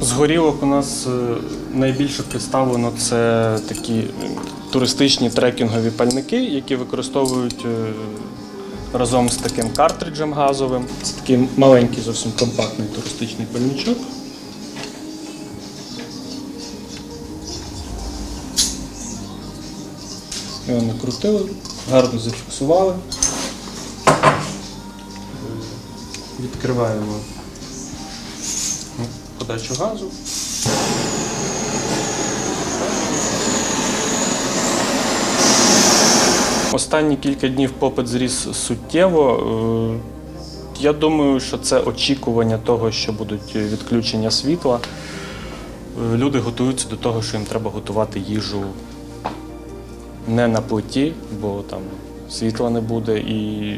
З горілок у нас е, найбільше представлено це такі туристичні трекінгові пальники, які використовують е, разом з таким картриджем газовим. Це такий маленький, зовсім компактний туристичний пальничок. Його накрутили, гарно зафіксували. Відкриваємо подачу газу. Останні кілька днів попит зріс суттєво. Е, Я думаю, що це очікування того, що будуть відключення світла. Е, Люди готуються до того, що їм треба готувати їжу не на плиті, бо там світла не буде. І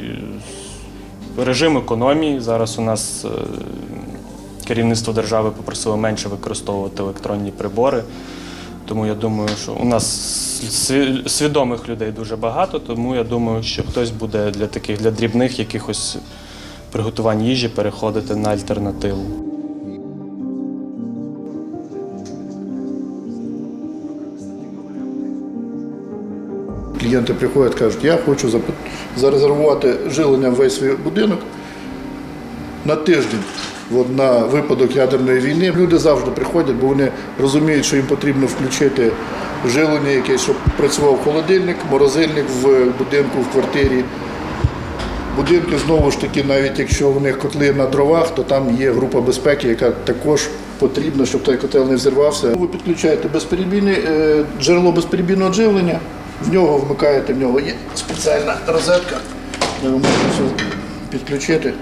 режим економії. Зараз у нас е, керівництво держави попросило менше використовувати електронні прибори. Тому я думаю, що у нас свідомих людей дуже багато, тому я думаю, що хтось буде для таких для дрібних якихось приготувань їжі переходити на альтернативу. Клієнти приходять, кажуть, я хочу зарезервувати жилення в весь свій будинок на тиждень. На випадок ядерної війни люди завжди приходять, бо вони розуміють, що їм потрібно включити жилення якесь, щоб працював холодильник, морозильник в будинку, в квартирі. Будинки знову ж таки, навіть якщо в них котли на дровах, то там є група безпеки, яка також потрібна, щоб той котел не взірвався. Ви підключаєте безперебійне джерело безперебійного живлення, в нього вмикаєте, в нього є спеціальна розетка, де ви можете все підключити.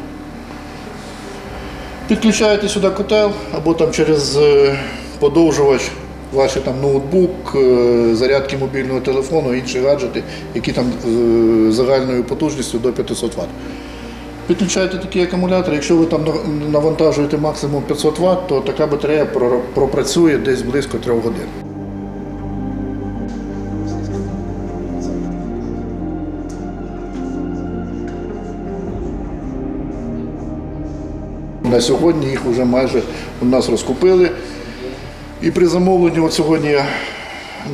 Підключаєте сюди котел або там через е, подовжувач ваш там ноутбук, е, зарядки мобільного телефону, інші гаджети, які там е, загальною потужністю до 500 Вт. Підключаєте такі акумулятори, якщо ви там навантажуєте максимум 500 Вт, то така батарея пропрацює десь близько 3 годин. На сьогодні їх вже майже у нас розкупили. І при замовленні, от сьогодні я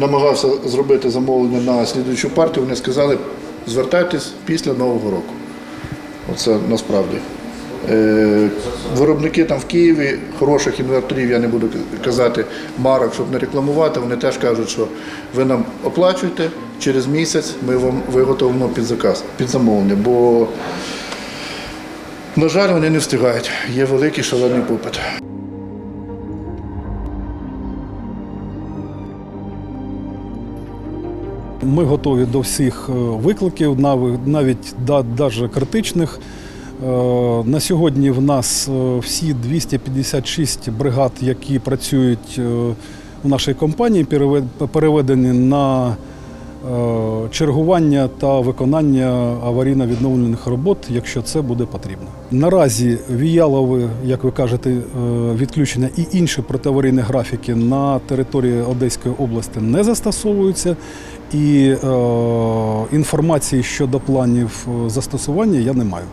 намагався зробити замовлення на слідуючу партію, вони сказали, звертайтесь після Нового року. Оце насправді. Е, виробники там в Києві, хороших інверторів, я не буду казати марок, щоб не рекламувати, вони теж кажуть, що ви нам оплачуєте, через місяць ми вам виготовимо під заказ, під замовлення. Бо, на жаль, вони не встигають. Є великий шалений попит. Ми готові до всіх е, викликів, нав- навіть даже критичних. Е, На сьогодні в нас е, всі 256 бригад, які працюють у нашій компанії, перевед- переведені на чергування та виконання аварійно-відновлених робот, якщо це буде потрібно. Наразі віялови, як ви кажете, е, відключення і інші протиаварійні графіки на території Одеської області не застосовуються, і е, інформації щодо планів е, застосування я не маю.